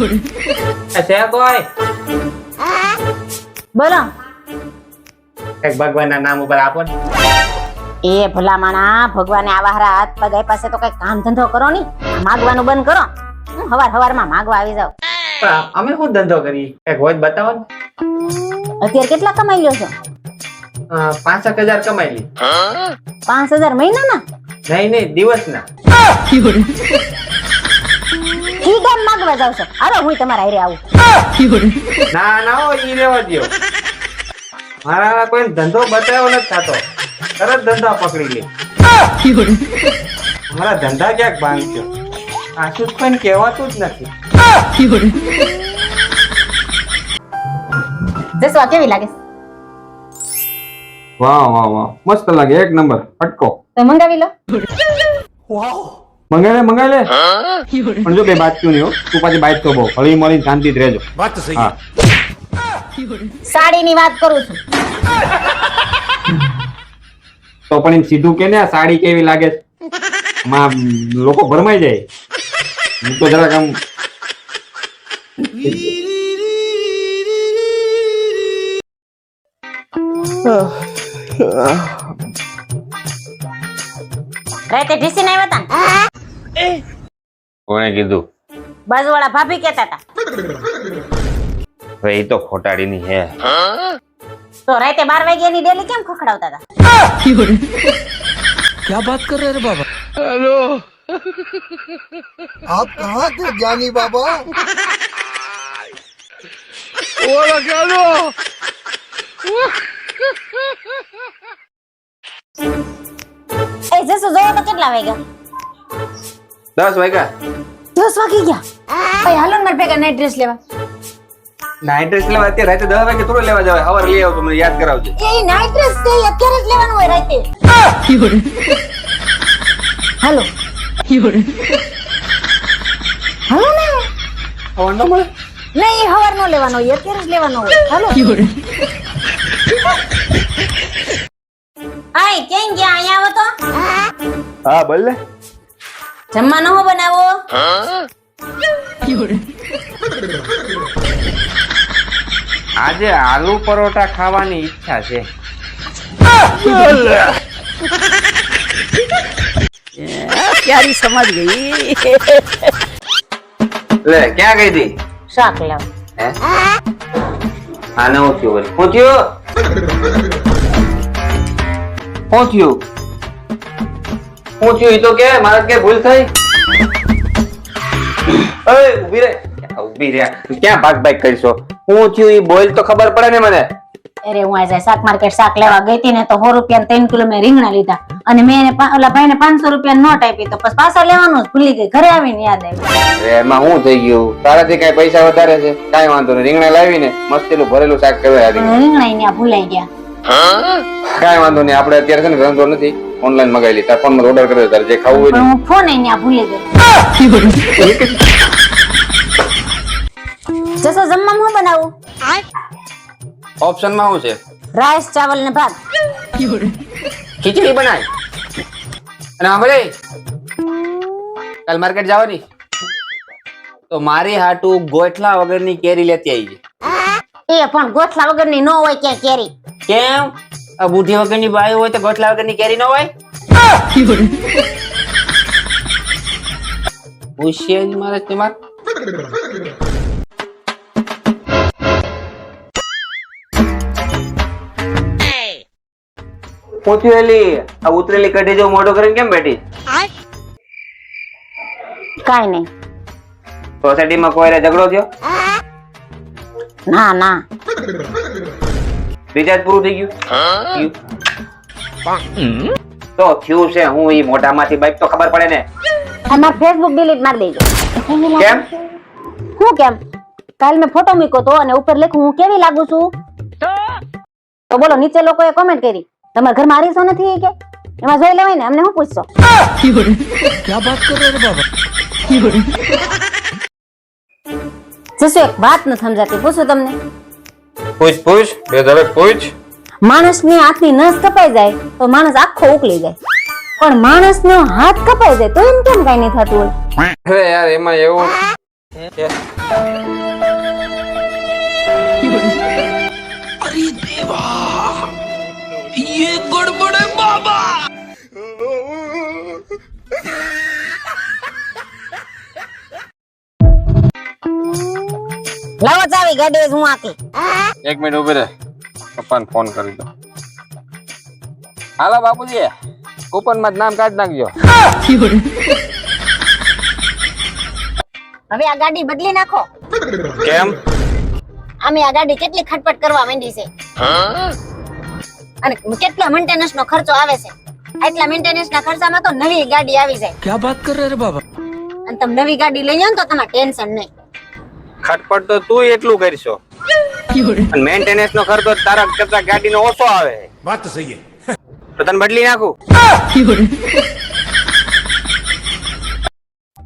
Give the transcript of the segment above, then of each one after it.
છે કોઈ બોલો. એક ભગવાનના નામ ઉપર આપો ને. એ ભલા માણા ભગવાને આવા હારા હાથ પગ આપ્યા છે તો કઈ કામ ધંધો કરો ની. માગવાનું બંધ કરો. હું હવાર હવારમાં માગવા આવી જાવ પણ અમે શું ધંધો કરીએ? એક હોય બતાવો ને. અત્યારે કેટલા કમાઈ લ્યો છો? પાંચ એક હજાર કમાઈ લી પાંચ હજાર મહિનાના? નહીં નહીં દિવસના. ગામ માગવા જાવ છો. હાલો હું તમારા હારે આવું. ના ના હો ઈ રેવા દ્યો. મારા કોઈ ધંધો બતાવ્યો નથી થતો. તરત ધંધા પકડી લે. મારા ધંધા ક્યાંક ભાંગ્યો આશું જ કોઈ કહેવાતું જ નથી. જસવા કેવી લાગે? વાહ વાહ વાહ. મસ્ત લાગે. એક નંબર. અટકો તો મંગાવી લો. મંગાઈ લે મંગાઈ લે. પણ જો કઈ બાજતું નહીં તું પાછી બાઈટ તો બહુ. હળી મળી શાંતિ રહેજો. સાડી ની વાત કરું છું. તો પણ એમ સીધું કે ને આ સાડી કેવી લાગે છે? માં લોકો ભરમાઈ જાય. હું તો જરાક આમ રાતે ઢીસીને આવ્યા હતા કોને કીધું. બાજુવાળા ભાભી કહેતા હતા. ભાઈ તો ખોટાડીની હે તો રાતે 12 વાગ્યા ની ડેલી કેમ ખખડાવતા હતા? ક્યા વાત કર રહે બાબા? હેલો આપ કહા કે જ્ઞાની બાબા? ઓલા કેલો એ જસુ જો કેટલા વાગ્યા? 10 વાગ્યા. દસ વાગી ગયા. ભાઈ હાલો ને મારે ભેગા નાઈટ ડ્રેસ લેવા. નાઈટ ડ્રેસ લેવા? અત્યારે રાતે દસ વાગે થોડું લેવા જવાય. હવાર લઈ આવતો મને યાદ કરાવજો. એ નાઈટ ડ્રેસ તે અત્યારે જ લેવાનું હોય રાતે. હાલો. હાલો ને. હવાર ન મળે? નહીં એ હવાર નો લેવાનો હોય અત્યારે જ લેવાનો હોય. હાલો. આય કેમ ગયા? અહીંયા આવો તો? હા બોલ ને. જમવાનો હો બનાવો? આજે આલુ પરોઠા ખાવાની ઈચ્છા છે. ક્યારી સમજ ગઈ? લે ક્યાં ગઈ હતી? શાક લાવ હે આને હું થયું? પહોંચ્યો શું શું થયું શું તો કે મારા કે ભૂલ થઈ? અરે ઊભી રે. ઊભી રે ક્યાં ભાગ ભાગ કરશો? હું થયું એ બોલ તો ખબર પડે ને મને. અરે હું આજે શાક માર્કેટ શાક લેવા ગઈ હતી ને તો સો રૂપિયા ત્રણ કિલો મેં રીંગણા લીધા. અને મેં એને ઓલા ભાઈને પાંચસો રૂપિયા નોટ આપી તો પછી પાછા લેવાનું જ ભૂલી ગઈ. ઘરે આવીને યાદ આવ્યું એમાં હું થઈ ગયું? તારાથી કઈ પૈસા વધારે છે? કઈ વાંધો નહીં. રીંગણા લાવીને મસ્તીનું ભરેલું શાક કહેવાય રીંગણા. અહીંયા ભૂલાઈ ગયા. કાંઈ વાંધો નહીં. આપણે અત્યારે છે ને ધંધો નથી. ઓનલાઈન મગાવી લી તાર ફોનમાં ઓર્ડર કર્યો તારે. જે ખાવું હોય હું ફોન અહીંયા ભૂલી ગઈ. જસો જમવા હું બનાવું? ઓપ્શનમાં શું છે? રાઈસ ચાવલ ને ભાત. ખીચડી બનાય. અને સાંભળે કાલ માર્કેટ જવાની. તો મારી હાટુ ગોઠલા વગરની કેરી લેતી આવી એ પણ ગોઠલા વગરની નો હોય ક્યાં કેરી. કેમ? આ બુઢી વગરની બાઈ હોય તો ગોઠલા વગરની કેરી નો હોય? હોશિયારી મારે તમાર. પૂછેલી આ ઉતરેલી કઢી જો મોઢો કરીને કેમ બેઠી? કાઈ નહીં. સોસાયટીમાં કોઈ રે ઝઘડો થયો? ના ના. રિચાર્જ પૂરું થઈ ગયું? તો થયું છે હું ઈ મોઢામાંથી બાઈક તો ખબર પડે ને. અમાર ફેસબુક ડિલીટ મારી દેજો. કેમ? હું કેમ? કાલ મેં ફોટો મૂક્યો તો અને ઉપર લખ્યું હું કેવી લાગુ છું? તો? બોલો નીચે લોકોએ કોમેન્ટ કરી. તમારા ઘરમાં આરીસો નથી કે? એમાં જોઈ લેવાય ને અમને શું પૂછશો? જશો એક વાત ન સમજાતી. પૂછું તમને. પૂછ પૂછ બે ધડક પૂછ. માણસની હાથની નસ કપાઈ જાય તો માણસ આખો ઉકલી જાય. પણ માણસનો હાથ કપાઈ જાય તો એમ કેમ કઈ નહીં થતું હોય? અરે યાર એમાં એવું લાવો ચાવી ગાડી હું આકી એક મિનિટ ઊભી રહે. પપ્પાને ફોન કરી દો. હાલો બાપુજી કૂપનમાં નામ કાઢી નાખજો. હવે આ ગાડી બદલી નાખો. કેમ? અમે આ ગાડી કેટલી ખટપટ કરવા માંડી છે. અને કેટલા મેન્ટેનન્સ નો ખર્ચો આવે છે. આટલા મેન્ટેનન્સ ના ખર્ચામાં તો નવી ગાડી આવી જાય. ક્યાં વાત કરે રે બાબા? અને તમે નવી ગાડી લઈ જાવ તો તમારે ટેન્શન નહીં. ખટપટ તો તું એટલું કરશો. મેન્ટેનન્સ નો ખર્ચો તારા કરતા ગાડી નો ઓછો આવે. વાત સહી તો તને બદલી નાખું?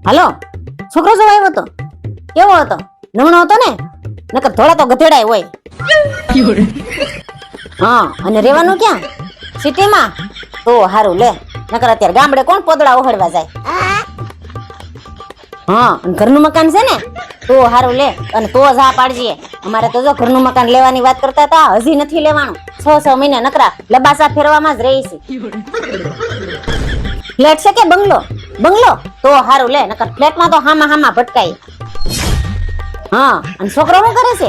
હલો છોકરો જો આવ્યો હતો? કેવો હતો? નમણો હતો ને? નકર થોડા તો ગધેડાય હોય. હા અને રેવાનું ક્યાં? સિટીમાં? તો હારું લે. નકર અત્યારે ગામડે કોણ પોદળા ઓહળવા જાય? હા ઘરનું મકાન છે ને? તો હારું લે, અને તો જ હા અમારે તો જો ઘરનું મકાન લેવાની વાત કરતા હતા, હજી નથી લેવાનું. છ છ મહિને નકરા લબાસા ફેરવામાં જ રહી છે ફ્લેટ છે કે બંગલો? બંગલો? તો હારું લે, નકર ફ્લેટમાં તો હામા હામા ભટકાય. હા, અને છોકરો શું કરે છે?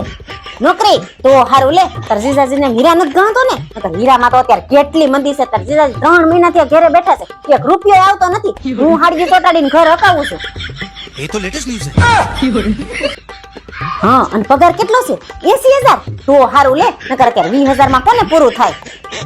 નોકરી? તો હારું લે, તાર જીજાજીને હીરા નથી ગણતો ને? નકર હીરામાં તો અત્યારે કેટલી મંદી છે, તાર જીજાજી ત્રણ મહિનાથી ઘરે બેઠા છે. એક રૂપિયો આવતો નથી. હું હાડગી ચોટાડીને ઘર હકાવું છું. એ તો લેટેસ્ટ ન્યૂઝ છે. હા અને પગાર કેટલો છે? 80000 તો હારું લે નકર કે 20000 માં કોને પૂરું થાય?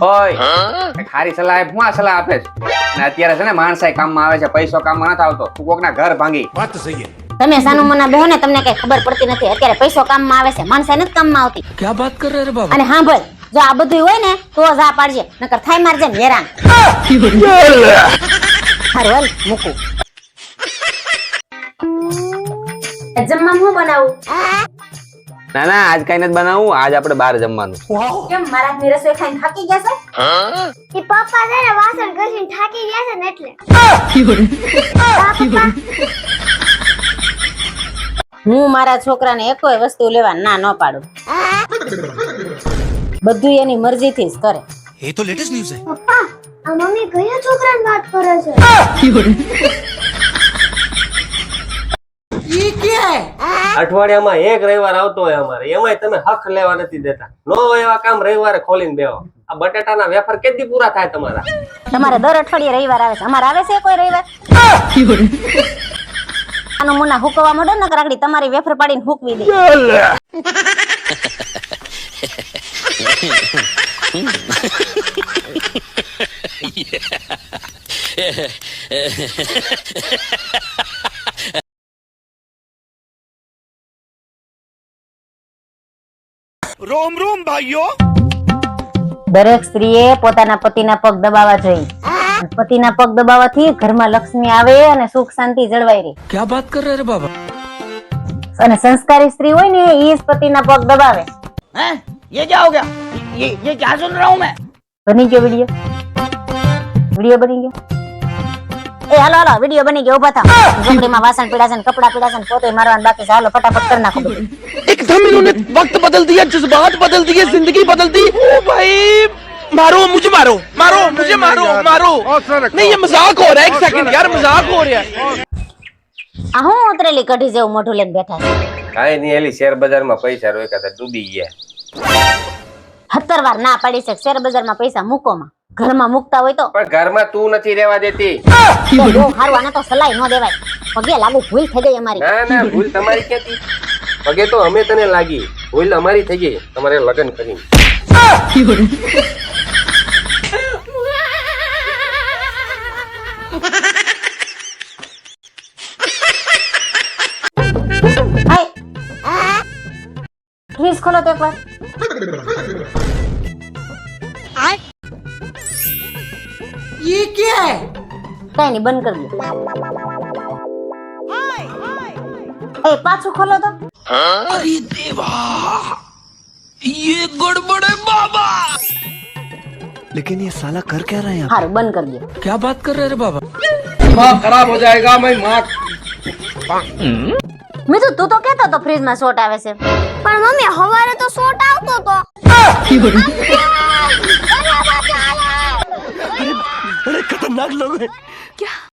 ઓય ખારી સલાહ હું આ સલાહ આપે છે. ને અત્યારે છે ને માણસાઈ કામમાં આવે છે પૈસો કામમાં નથી આવતો. તું કોકના ઘર ભાંગી. વાત સહી તમે સાનુ મના બેહો તમને કઈ ખબર પડતી નથી. અત્યારે પૈસો કામમાં આવે છે માણસાઈ નથી કામમાં આવતી. ક્યાં વાત કરે રે બાબા? અને હા ભાઈ જો આ બધું હોય ને તો જ પાડજે નકર થાય મારજે ને હેરાન. હારું હાલ મૂકું. જમવાનું હું બનાવું? ના ના આજ કઈ નથી બનાવું આજ આપણે બહાર જમવાનું. કેમ મારા ની રસોઈ ખાઈને થાકી ગયા છે? એ પપ્પા છે ને વાસણ ઘસીને થાકી ગયા છે ને એટલે. હું મારા છોકરાને એકોય વસ્તુ લેવા ના ન પાડું. બધું એની મરજીથી જ કરે. એ તો લેટેસ્ટ ન્યૂઝ છે. પપ્પા આ મમ્મી કયા છોકરાની વાત કરે છે. અઠવાડિયામાં એક રવિવાર આવતો હોય અમારે. એમાંય તમે હક લેવા નથી દેતા. નો હોય એવા કામ રવિવારે ખોલીને બેહો. આ બટાટાના વેફર કેટલી પૂરા થાય તમારા? તમારે દર અઠવાડિયે રવિવાર આવે છે. અમારે આવે છે કોઈ રવિવાર? આનો મુના હુકવા મળે ને કરાકડી તમારી વેફર પાડીને હુકવી દે. रोम रोम भाइयों દરેક સ્ત્રીએ પોતાના પતિના પગ દબાવવા જોઈએ અને પતિના પગ દબાવવાથી ઘરમાં લક્ષ્મી આવે અને સુખ શાંતિ જળવાઈ રહે क्या बात कर रहे रे बाबा અને સંસ્કારી સ્ત્રી હોય ને એ જ પતિના પગ દબાવે ये क्या हो गया ये ये क्या सुन रहा हूँ मैं બની ગયો વિડીયો વિડીયો બની ગયો એ હાલો હાલો વિડીયો બની ગયો ઉભા થાવ ઝૂંપડીમાં વાસણ પીડા છે ને કપડા પીડા છે ને પોતે મારવાનું બાકી છે હાલો ફટાફટ કરી નાખો બધું. एकदम इन्होंने वक्त बदल दिया जज्बात बदल दिए जिंदगी बदल दी ओ भाई मारो मुझे मारो मारो मुझे मारो मारो नहीं ये मजाक हो रहा है एक सेकंड यार मजाक हो रहा है આ હું ઉતરેલી કઢી જેવું મોઢું લઈને બેઠા છે કાંઈ નહીં એલી શેર બજારમાં પૈસા રોક્યા હતા ડૂબી ગયા સત્તર વાર ના પાડી છે શેર બજારમાં પૈસા મૂકોમાં ઘરમાં મૂકતા હોય તો પણ ઘરમાં તું નથી રહેવા દેતી તે બહુ હારું આને તો સલાહ ન દેવાય પગે લાગુ ભૂલ થઈ ગઈ અમારી ના ના ભૂલ તમારી ક્યાંથી પગે તો અમે તને લાગી ભૂલ અમારી થઈ ગઈ તમારે લગ્ન કરીને હાય ફ્રીજ ખોલો તો એકવાર ये क्या है કઈ નહીં બંધ કરી દો એ પાછું ખોલો તો अरे देवा ये गड़बड़ है बाबा लेकिन ये साला कर क्या रहा है यहाँ સારું બંધ કરી દો क्या बात कर रहे रे बाबा दिमाग खराब हो जाएगा मैं माँ મીઠું તું તો કહેતો તો ફ્રીજમાં શોટ આવે છે પણ મમ્મી હવારે તો શોટ આવતો તો बड़े खतरनाक लोग हैं ક્યાં